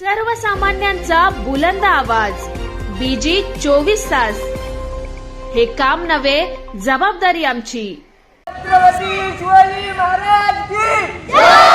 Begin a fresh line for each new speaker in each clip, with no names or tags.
सर्वसामान्यांचा बुलंद आवाज. बीजी चोवीस तास. हे काम नव्हे जबाबदारी आमची.
छत्रपती शिवाजी महाराज की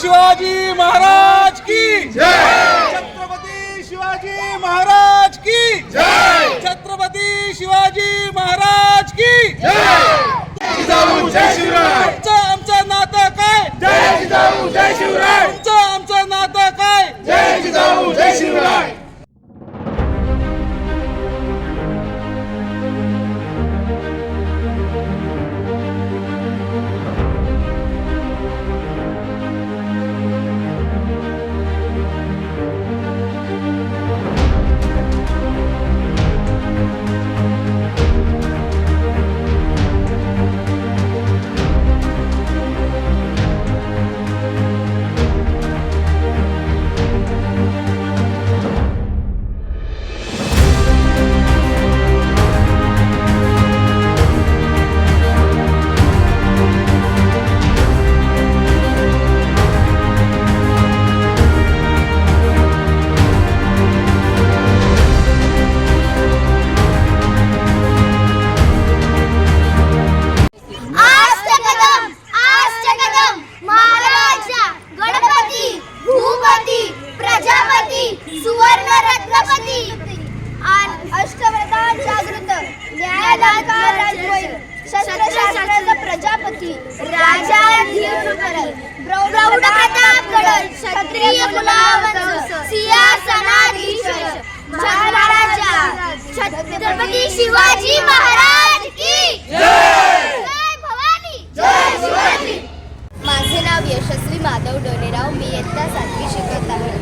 शिवाजी
सुवर्ण रत्नपती आणि अष्टप्रधान जागृत. न्यायाधिकार राजवैर शस्त्रशास्त्राचा प्रजापती. राजा धीर प्रौढ प्रताप गडल. क्षत्रिय कुलावंश सिंहासनाधीश महाराजा. छत्रपती शिवाजी महाराज की जय भवानी. जय शिवाजी. माझे नाव यशस्वी माधव डोनेराव. मी इयत्ता सातवी शिकत आहे.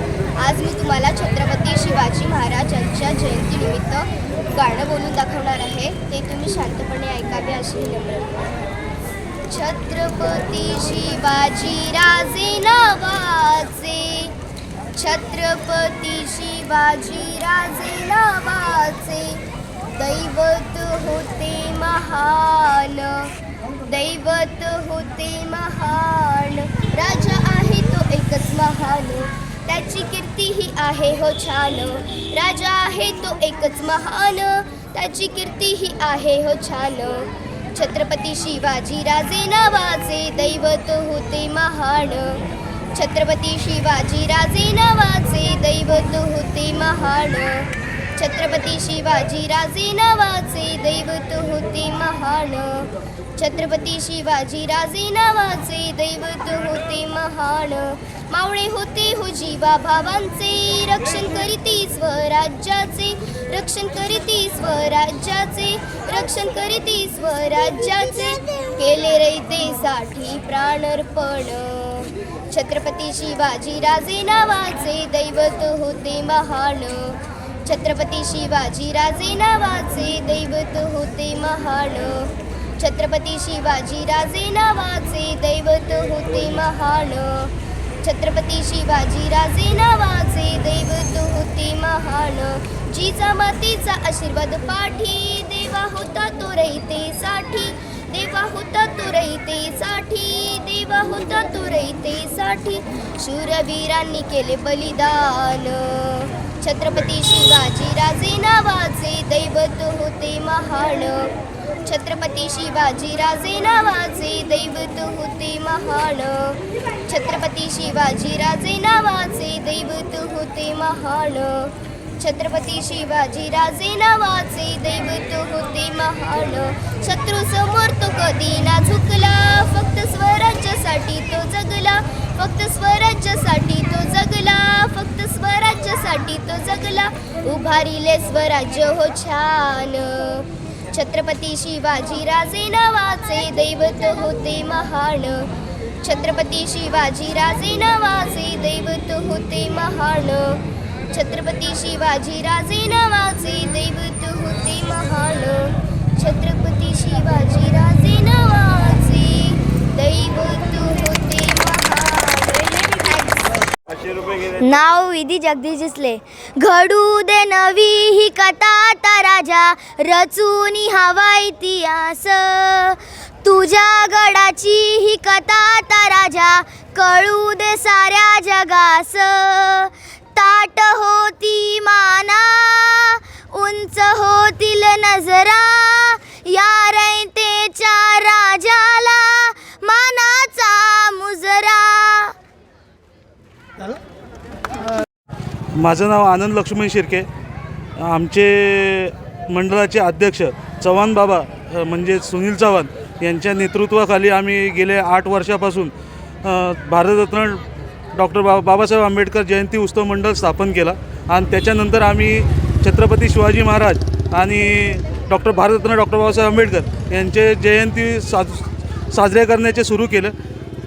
आज मी तुम्हाला छत्रपती शिवाजी महाराजांच्या जयंतीनिमित्त गाणं बोलून दाखवणार आहे. ते तुम्ही शांतपणे ऐकावे अशी विनंती. छत्रपती शिवाजी राजे नावाचे. छत्रपती शिवाजी राजे नावाचे. दैवत होते महान. दैवत होते महान. राजा आहे तो एकच महान. त्याची कीर्ती ही आहे हो छान. राजा आहे तो एकच महान. त्याची कीर्ती ही आहे हो छान. छत्रपती शिवाजी राजे नावाचे दैवत होते महान. छत्रपती शिवाजी राजे नावाचे दैवत होते महान. छत्रपती शिवाजी राजे नावाचे दैवत होते महान. छत्रपती शिवाजी राजे नावाचे दैवत होते महान. मावळे होते हो जीवा भावांचे. रक्षण करीती स्वराज्याचे. रक्षण करीती स्वराज्याचे. रक्षण करीती स्वराज्याचे. केले रयतेसाठी प्राणर्पण. छत्रपती शिवाजी राजे नावाचे दैवत होते महान. छत्रपती शिवाजी राजे नावाचे दैवत होते महान. छत्रपती शिवाजी राजे नावाचे दैवत होते महान. छत्रपती शिवाजी राजे नावाचे दैवत होते महान. जिजामातेचा आशीर्वाद पाठी देवा होता तो रहितेसाठी देवा होता तो रैतेसाठी देवा होता तो रयतेसाठी शूरवीरांनी केले बलिदान. छत्रपती शिवाजी राजे नावाचे दैवत होते महान. छत्रपती शिवाजी राजे नावाचे दैवत होते महान. छत्रपती शिवाजी राजे नावाचे दैवत होते महान. छत्रपती शिवाजी राजे नावाचे दैवत होते महान. शत्रू समोर तो कधी ना झुकला फक्त स्वराज्यासाठी तो जगला फक्त स्वराज्यासाठी तो जगला फक्त स्वराज्यासाठी तो जगला. उभारिले स्वराज्य हो छान. छत्रपती शिवाजी राजे नावाचे दैवत होते महान. छत्रपती शिवाजी राजे नावाचे दैवत होते महान. छत्रपती शिवाजी राजे नावाचे दैवत होते महान. छत्रपती शिवाजी राजे नाव विधी जगदीश दिसले घडू दे नवी ही कथा आता राजा रचूनी हवा इतिहास. तुझ्या गडाची ही कथा आता राजा कळू दे साऱ्या जगास. ताट होती माना उंच होतील नजरा
माझं नाव आनंद लक्ष्मण शिर्के. आमचे मंडळाचे अध्यक्ष चव्हाण बाबा म्हणजे सुनील चव्हाण यांच्या नेतृत्वाखाली आम्ही गेले आठ वर्षापासून भारतरत्न डॉक्टर बा बाबासाहेब आंबेडकर जयंती उत्सव मंडळ स्थापन केला आणि त्याच्यानंतर आम्ही छत्रपती शिवाजी महाराज आणि डॉक्टर भारतरत्न डॉक्टर बाबासाहेब आंबेडकर यांचे जयंती साज साजरे करण्याचे सुरू केलं.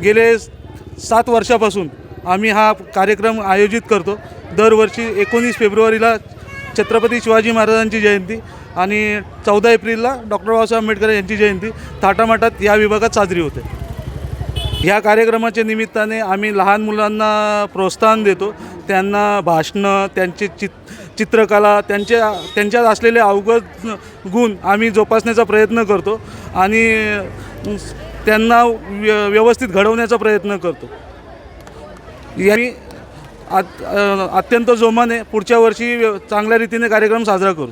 गेले सात वर्षापासून आम्ही हा कार्यक्रम आयोजित करतो. दरवर्षी एकोणीस फेब्रुवारीला छत्रपती शिवाजी महाराजांची जयंती आणि चौदा एप्रिलला डॉक्टर बाबासाहेब आंबेडकर यांची जयंती थाटामाटात या विभागात साजरी होते. ह्या कार्यक्रमाच्या निमित्ताने आम्ही लहान मुलांना प्रोत्साहन देतो. त्यांना भाषणं त्यांचे चित चित्रकला त्यांच्या त्यांच्यात असलेले अवगत गुण आम्ही जोपासण्याचा प्रयत्न करतो आणि त्यांना व्य व्यवस्थित घडवण्याचा प्रयत्न करतो. यांनी अत्यंत जोमाने पुढच्या वर्षी चांगल्या रीतीने कार्यक्रम साजरा करू.